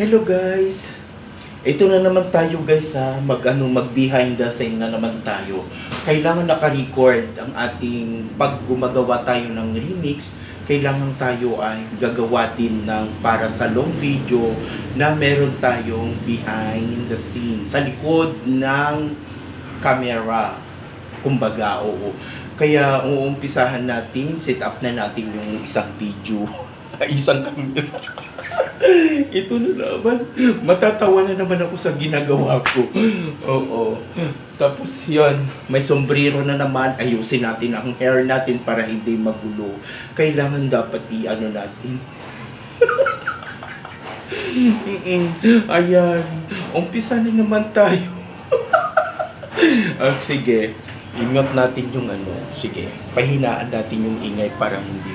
Hello guys. Ito na naman tayo guys ha, mag ano mag behind the scene na naman tayo. Kailangan naka-record ang ating pag gumagawa tayo ng remix, kailangan tayo ay gagawa din ng para sa long video na meron tayong behind the scene sa likod ng camera. Kumbaga, oo. Kaya uumpisahan natin, set up na natin yung isang video. isang camera. Ito na naman. Matatawa na naman ako sa ginagawa ko. Oo. Tapos yun, may sombrero na naman. Ayusin natin ang hair natin para hindi magulo. Kailangan dapat i-ano natin. Ayan. Umpisa na naman tayo. Ah, sige. Ingat natin yung ano. Sige. Pahinaan natin yung ingay para hindi.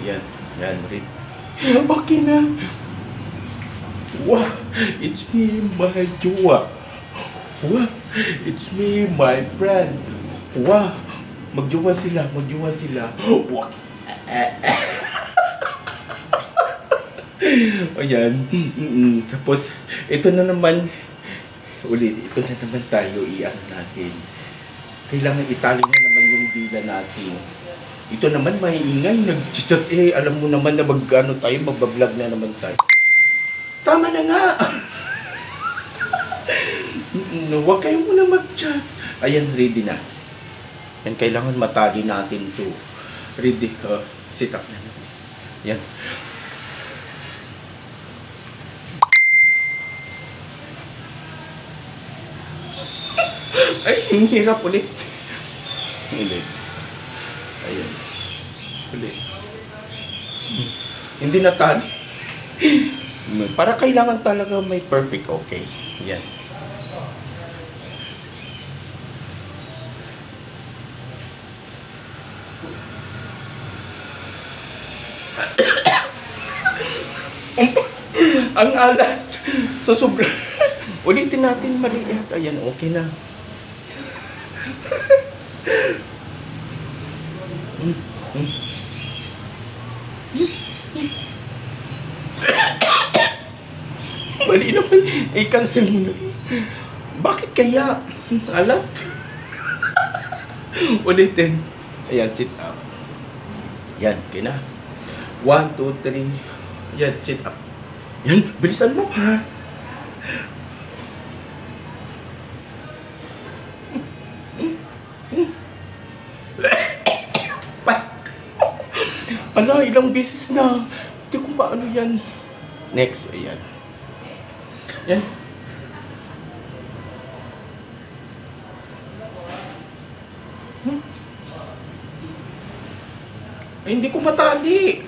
Yan. Yan. Read. Okay na. Wow. It's me, my jowa. Wow. It's me, my friend. Wow. Magjowa sila. Magjowa sila. Wow. Ayan. Mm-mm. Tapos, ito na naman, ulit, ito na naman tayo, iyan natin. Kailangan itali na naman yung dila natin. Ito naman, maiingay, nag-chat, eh, alam mo naman na mag-ano tayo, magbablog na naman tayo. Tama na nga! Huwag kayo muna mag-chat. Ayan, ready na. Yan, kailangan matali natin to. Ready, uh, sit up na natin. Yan. Ay, hirap ulit. Ulit. Ayan. Hmm. Hindi na tali. Para kailangan talaga may perfect okay. Yan. ang alat sa sobra. Ulitin natin maliit. Ayan, okay na. Mm, mm. Mali naman. I-cancel mo na. Bakit kaya? Alat. Ulitin. Ayan, sit up. Yan, okay na. One, two, three. Yan, sit up. Yan, bilisan mo ha. Ilang beses na. Hindi ko paano yan. Next, ayan. Yan. Hmm? Ay, hindi ko matali.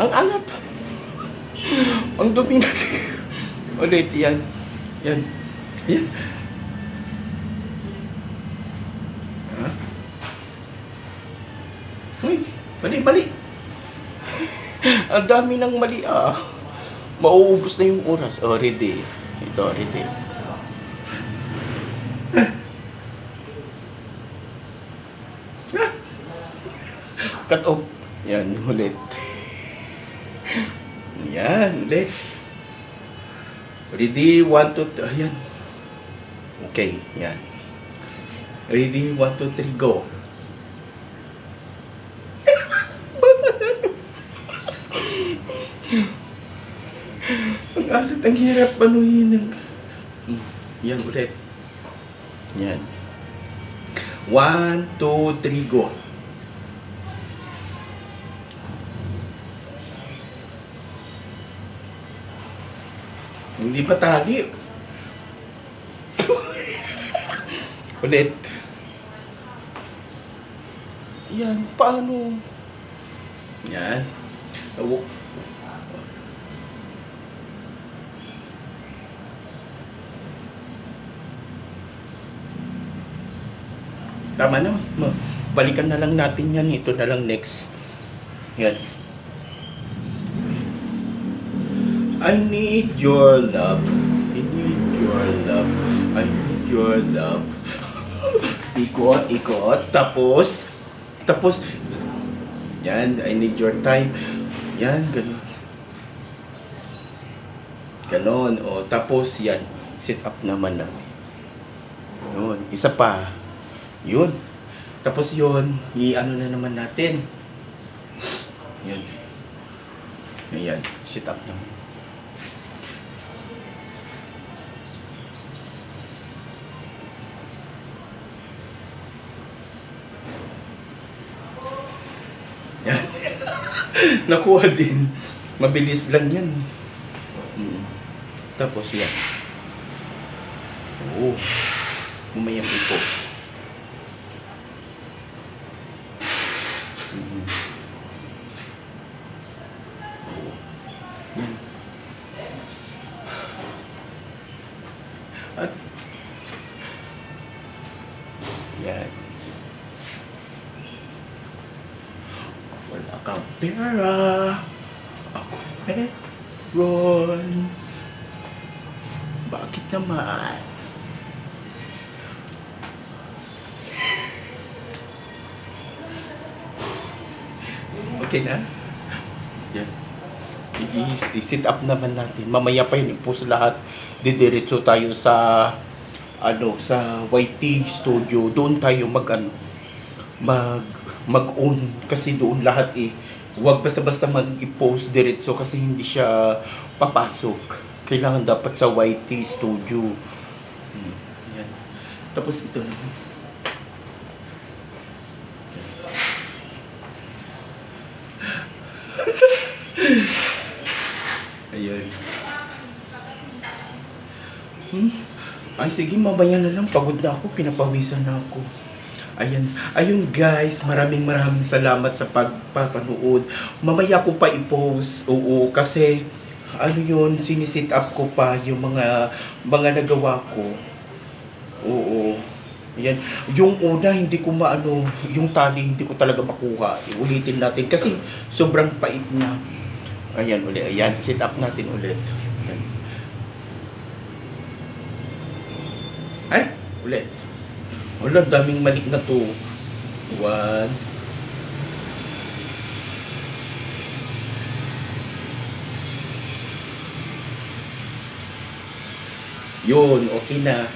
Ang alat. Ang dumi natin. Ulit, yan. Yan. Yan. Uy, mali, mali. Ang dami ng mali ah. Mauubos na yung oras. Oh, ready. Ito, ready. Cut off. Yan, ulit. Yan, ulit. Ready, one, two, three. Ayan. Okay, yan. Ready, one, two, three, go. Ang alat, ang hirap panuhin ng... Yan ulit. Yan. One, two, three, go. Hindi pa tali. ulit. Yan, paano? Yan. Awo- Tama na. Balikan na lang natin yan. Ito na lang next. Yan. I need your love. I need your love. I need your love. Ikot, ikot. Tapos, tapos, yan, I need your time. Yan, ganun. Ganon. O, tapos yan. Sit up naman natin. Yun. Isa pa. Yun. Tapos yun, i-ano na naman natin. Yun. Ayan. Sit up naman. Yan. Nakuha din. Mabilis lang yan. Mm. Tapos yan. Oo. Umayang ito. Mm. Oo. Yan. At yan. Pera. Ako meron. Bakit naman? Okay na? Yan. I-sit up naman natin. Mamaya pa yun, i-post lahat. Didiretso tayo sa ano sa YT studio. Doon tayo mag ano, mag mag-own kasi doon lahat eh. Huwag basta-basta mag-post diretso kasi hindi siya papasok. Kailangan dapat sa YT studio. Hmm, yan. Tapos ito naman. Ayun. Hmm? Ay, sige, mamaya na lang. Pagod na ako. Pinapawisan na ako. Ayan. Ayun guys, maraming maraming salamat sa pagpapanood. Mamaya ko pa i-post. Oo, kasi ano yun, sinisit up ko pa yung mga mga nagawa ko. Oo. Ayan. Yung una, hindi ko maano, yung tali, hindi ko talaga makuha. Ulitin natin kasi sobrang pait na. Ayan ulit. Ayan, sit up natin ulit. Ayan. Ay, ulit. Wala, daming malik na to. One. Yun, okay na.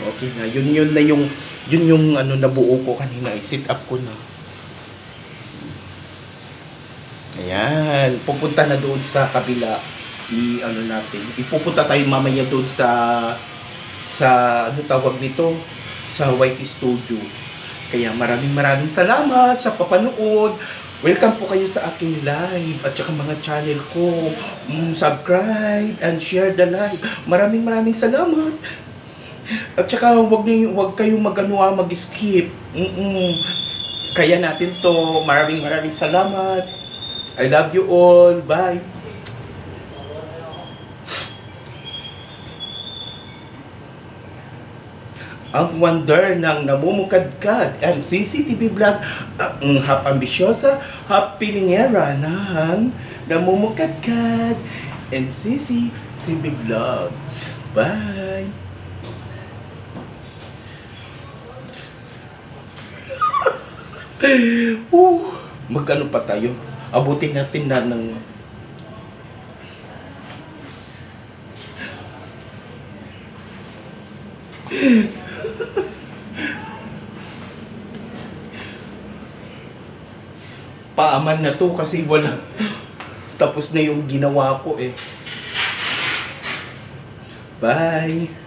Okay na. Yun yun na yung yun yung ano nabuo ko kanina. I-sit up ko na. Ayan. Pupunta na doon sa kabila. I ano natin. Ipupunta tayo mamaya doon sa sa ano tawag nito sa YT Studio. Kaya maraming maraming salamat sa papanood. Welcome po kayo sa aking live at saka mga channel ko. Mm, subscribe and share the live. Maraming maraming salamat. At saka wag niyo wag kayong magano ah, mag-skip. Mm Kaya natin to. Maraming maraming salamat. I love you all. Bye. Ang wonder ng namumukadkad ang CCTV vlog ang hap ambisyosa happy lingera ng namumukadkad and CCTV vlogs. Bye! Uh, magkano pa tayo? Abutin natin na ng paaman na to kasi wala. Tapos na yung ginawa ko eh. Bye